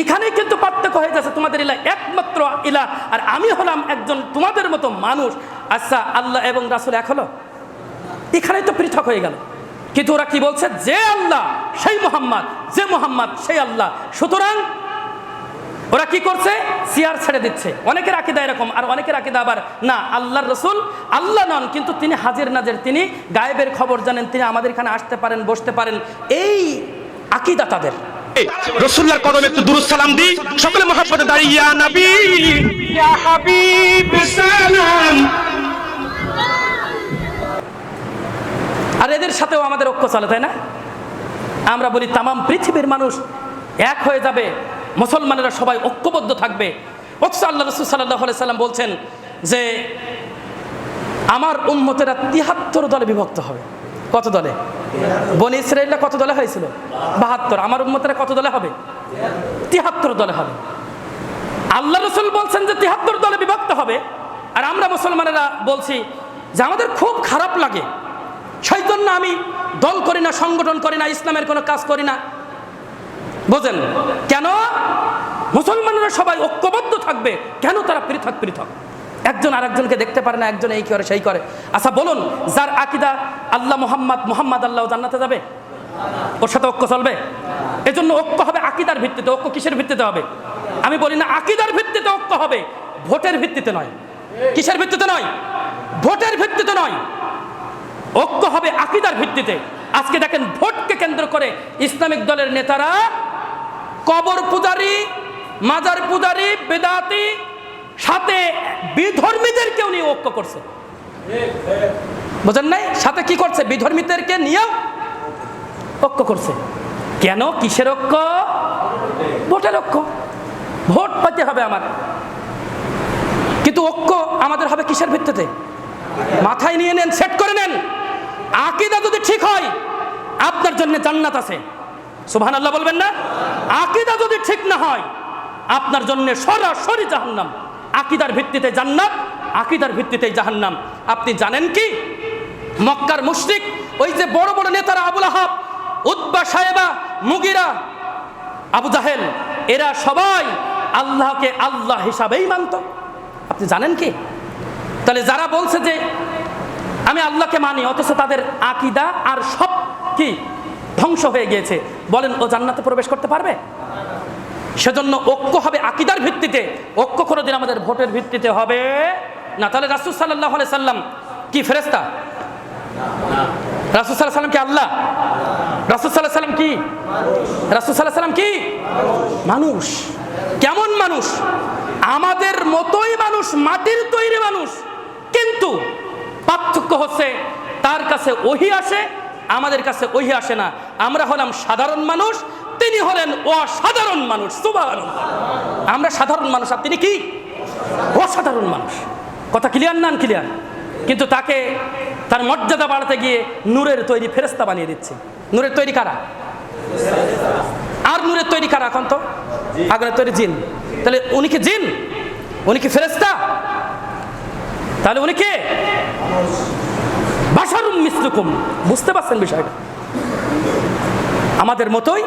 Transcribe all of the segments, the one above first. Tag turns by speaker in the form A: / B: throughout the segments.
A: এখানেই কিন্তু পার্থক্য হয়ে যাচ্ছে, তোমাদের ইলা একমাত্র ইলা আর আমি হলাম একজন তোমাদের মতো মানুষ। আচ্ছা আল্লাহ এবং রাসুল এক হলো? এখানেই তো পৃথক হয়ে গেল। কিন্তু ওরা কি বলছে? যে আল্লাহ, সেই মোহাম্মদ, যে মোহাম্মদ, সেই আল্লাহ। সুতরাং ওরা কি করছে? সিয়ার ছেড়ে দিচ্ছে। অনেকের আকিদা এরকম, আর অনেকের আকিদা আবার না, আল্লাহর রসুল আল্লাহ নন, কিন্তু তিনি হাজির নাজের, তিনি গায়েবের খবর জানেন, তিনি আমাদের এখানে আসতে পারেন, বসতে পারেন। এই আকিদা তাদের।
B: রসুল্লার কদমে একটু দুরুদ সালাম দিই। সকলে মহাপদে দাঁড়িয়ে নবী
A: আর এদের সাথেও আমাদের ঐক্য চলে, তাই না? আমরা বলি, তামাম পৃথিবীর মানুষ এক হয়ে যাবে। মুসলমানেরা সবাই ঐক্যবদ্ধ থাকবে। অথচ আল্লাহ রসুল সাল্লাহ সাল্লাম বলছেন যে, আমার উম্মতেরা তিহাত্তর দলে বিভক্ত হবে। কত দলে? বনি ইসরায়েলরা কত দলে হয়েছিল? বাহাত্তর। আমার উম্মতেরা কত দলে হবে? তিহাত্তর দলে হবে। আল্লাহ রসুল বলছেন যে তিহাত্তর দলে বিভক্ত হবে। আর আমরা মুসলমানেরা বলছি যে আমাদের খুব খারাপ লাগে। সেই জন্য আমি দল করি না, সংগঠন করি না, ইসলামের কোনো কাজ করি না। বোঝেন? কেন? মুসলমানরা সবাই ঐক্যবদ্ধ থাকবে। কেন তারা পৃথক পৃথক? একজন আরেকজনকে দেখতে পারে না, একজন এই করে, সেই করে। আচ্ছা বলুন, যার আকিদা আল্লাহ মোহাম্মদ মোহাম্মদ আল্লাহ জান্নাতে যাবে? ওর সাথে ঐক্য চলবে? এজন্য ঐক্য হবে আকিদার ভিত্তিতে, ঐক্য কিসের ভিত্তিতে হবে? আমি বলি না, আকিদার ভিত্তিতে ঐক্য হবে, ভোটের ভিত্তিতে নয়। কিসের ভিত্তিতে নয়? ভোটের ভিত্তিতে নয়। ঐক্য হবে আকিদার ভিত্তিতে। আজকে দেখেন, ভোটকে কেন্দ্র করে ইসলামিক দলের নেতারা কবর পূজারি, মাজার পূজারি, বেদাতি সাথে বিধর্মীদেরকেও নিয়ে ঐক্য করছে। বোঝেন নাই? সাথে কি করছে? বিধর্মীদেরকে নিয়েও ঐক্য করছে। কেন? কিসের ঐক্য? ভোটের ঐক্য। ভোট পাইতে হবে আমার। কিন্তু ঐক্য আমাদের হবে কিসের ভিত্তিতে? মাথায় নিয়ে নেন, সেট করে নেন। আকিদা যদি ঠিক হয়, আপনার জন্য জান্নাত আছে। সুবহান আল্লাহ বলবেন না? আকিদা যদি ঠিক না হয়, আপনার জন্য সরাসরি জাহান্নাম। আকিদার ভিত্তিতে জান্নাত, আকিদার ভিত্তিতে জাহান্নাম। আপনি জানেন কি? মক্কার মুশরিক, ওই যে বড় বড় নেতারা আবুল আহাব উদ্বা সাহেবা, মুগিরা, আবু জাহেল, এরা সবাই আল্লাহকে আল্লাহ হিসাবেই মানত। আপনি জানেন কি? তাহলে যারা বলছে যে আমি আল্লাহকে মানি, অথচ তাদের আকিদা আর সব কি ধ্বংস হয়ে গিয়েছে, বলেন ও জান্নাতে প্রবেশ করতে পারবে? সেজন্য ঐক্য হবে আকিদার ভিত্তিতে। ঐক্য কোনোদিন আমাদের ভোটের ভিত্তিতে হবে না। তাহলে রাসুল সাল্লাহ সাল্লাম কি ফেরেস্তা রাসুল সাল্লাহ সাল্লাম কি আল্লাহ? রাসুল সাল্লাহ সাল্লাম কি? রাসুল সাল্লাহ সাল্লাম কি? মানুষ। কেমন মানুষ? আমাদের মতোই মানুষ, মাটির তৈরি মানুষ। কিন্তু পার্থক্য হচ্ছে তার কাছে ওহি আসে, আমাদের কাছে ওহি আসে না। আমরা হলাম সাধারণ মানুষ তিনি হলেন অসাধারণ মানুষ, সুবহানাল্লাহ। আমরা সাধারণ মানুষ, আর তিনি কি? অসাধারণ মানুষ। কথা ক্লিয়ার নান ক্লিয়ার কিন্তু তাকে তার মর্যাদা বাড়াতে গিয়ে নূরের তৈরি ফেরেস্তা বানিয়ে দিচ্ছে। নূরের তৈরি কারা? আর নূরের তৈরি কারা এখন তো? আগুনের তৈরি জিন। তাহলে উনি কি জিন? উনি কি ফেরেস্তা তাহলে উনি কে? বাসারুম মিসলুকুম। বুঝতে পারছেন বিষয়টা? আমাদের মতোই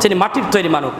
A: যিনি মাটির তৈরি মানব